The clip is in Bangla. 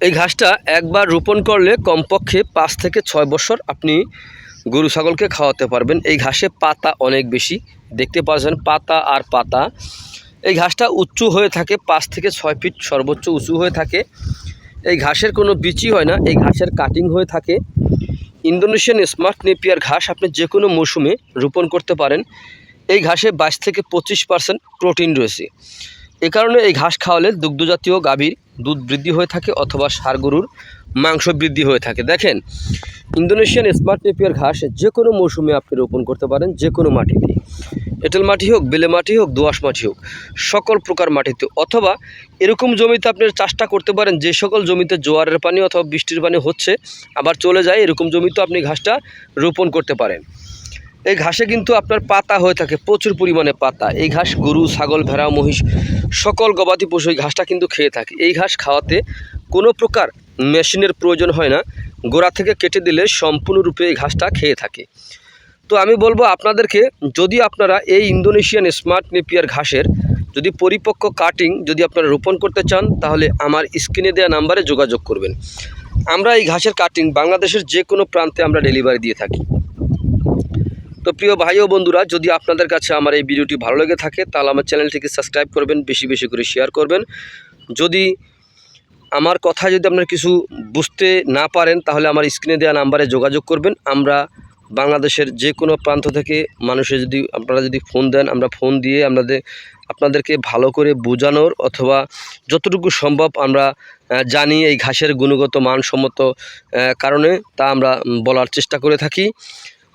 এই ঘাসটা একবার রোপণ করলে কমপক্ষে পাঁচ থেকে ছয় বছর আপনি গরু ছাগলকে খাওয়াতে পারবেন। এই ঘাসে পাতা অনেক বেশি। দেখতে পাচ্ছেন পাতা আর পাতা। এই ঘাসটা উঁচু হয়ে থাকে, পাঁচ থেকে ছয় ফিট সর্বোচ্চ উঁচু হয়ে থাকে। এই ঘাসের কোনো বিচি হয় না, এই ঘাসের কাটিং হয়ে থাকে। ইন্দোনেশিয়ান স্মার্ট নেপিয়ার ঘাস আপনি যে কোনো মৌসুমে রোপণ করতে পারেন। এই ঘাসে বাইশ থেকে পঁচিশ পার্সেন্ট প্রোটিন রয়েছে। এ কারণে এই ঘাস খাওয়ালে দুগ্ধজাতীয় গাভীর দুধ বৃদ্ধি হয়ে থাকে অথবা ষাঁড় গরুর মাংস বৃদ্ধি হয়ে থাকে। দেখেন, ইন্দোনেশিয়ান স্মার্ট নেপিয়ার ঘাস যে কোনো মৌসুমে আপনি রোপণ করতে পারেন, যে কোনো মাটিতে এঁটেল মাটি হোক, বেলে মাটি হোক দোআঁশ মাটি হোক, সকল প্রকার মাটিতে। অথবা এরকম জমিতে আপনি চাষটা করতে পারেন, যে সকল জমিতে জোয়ারের পানি অথবা বৃষ্টির পানি হচ্ছে, আবার চলে যায়, এরকম জমিতেও আপনি ঘাসটা রোপণ করতে পারেন। এই ঘাসে কিন্তু আপনার পাতা হয়ে থাকে, প্রচুর পরিমাণে পাতা। এই ঘাস গরু, ছাগল, ভেড়া, মহিষ, সকল গবাদি পশু এই ঘাসটা কিন্তু খেয়ে থাকে। এই ঘাস খাওয়াতে কোনো প্রকার মেশিনের প্রয়োজন হয় না। গোড়া থেকে কেটে দিলে সম্পূর্ণরূপে এই ঘাসটা খেয়ে থাকে। তো আমি বলব আপনাদেরকে, যদি আপনারা এই ইন্দোনেশিয়ান স্মার্ট নেপিয়ার ঘাসের যদি পরিপক্ক কাটিং যদি আপনারা রোপণ করতে চান, তাহলে আমার স্ক্রিনে দেওয়া নাম্বারে যোগাযোগ করবেন। আমরা এই ঘাসের কাটিং বাংলাদেশের যে কোনো প্রান্তে আমরা ডেলিভারি দিয়ে থাকি। তো প্রিয় ভাই ও বন্ধুরা, যদি আপনাদের কাছে আমার এই ভিডিওটি ভালো লেগে থাকে, তাহলে আমার চ্যানেলটিকে সাবস্ক্রাইব করবেন, বেশি বেশি করে শেয়ার করবেন। যদি আমার কথা যদি আপনার কিছু বুঝতে না পারেন, তাহলে আমার স্ক্রিনে দেওয়া নাম্বারে যোগাযোগ করবেন। আমরা বাংলাদেশের যে কোনো প্রান্ত থেকে মানুষের যদি, আপনারা যদি ফোন দেন, আমরা ফোন দিয়ে আপনাদের, আপনাদেরকে ভালো করে বোঝানোর অথবা যতটুকু সম্ভব আমরা জানি এই ঘাসের গুণগত মানসম্মত কারণে তা আমরা বলার চেষ্টা করে থাকি।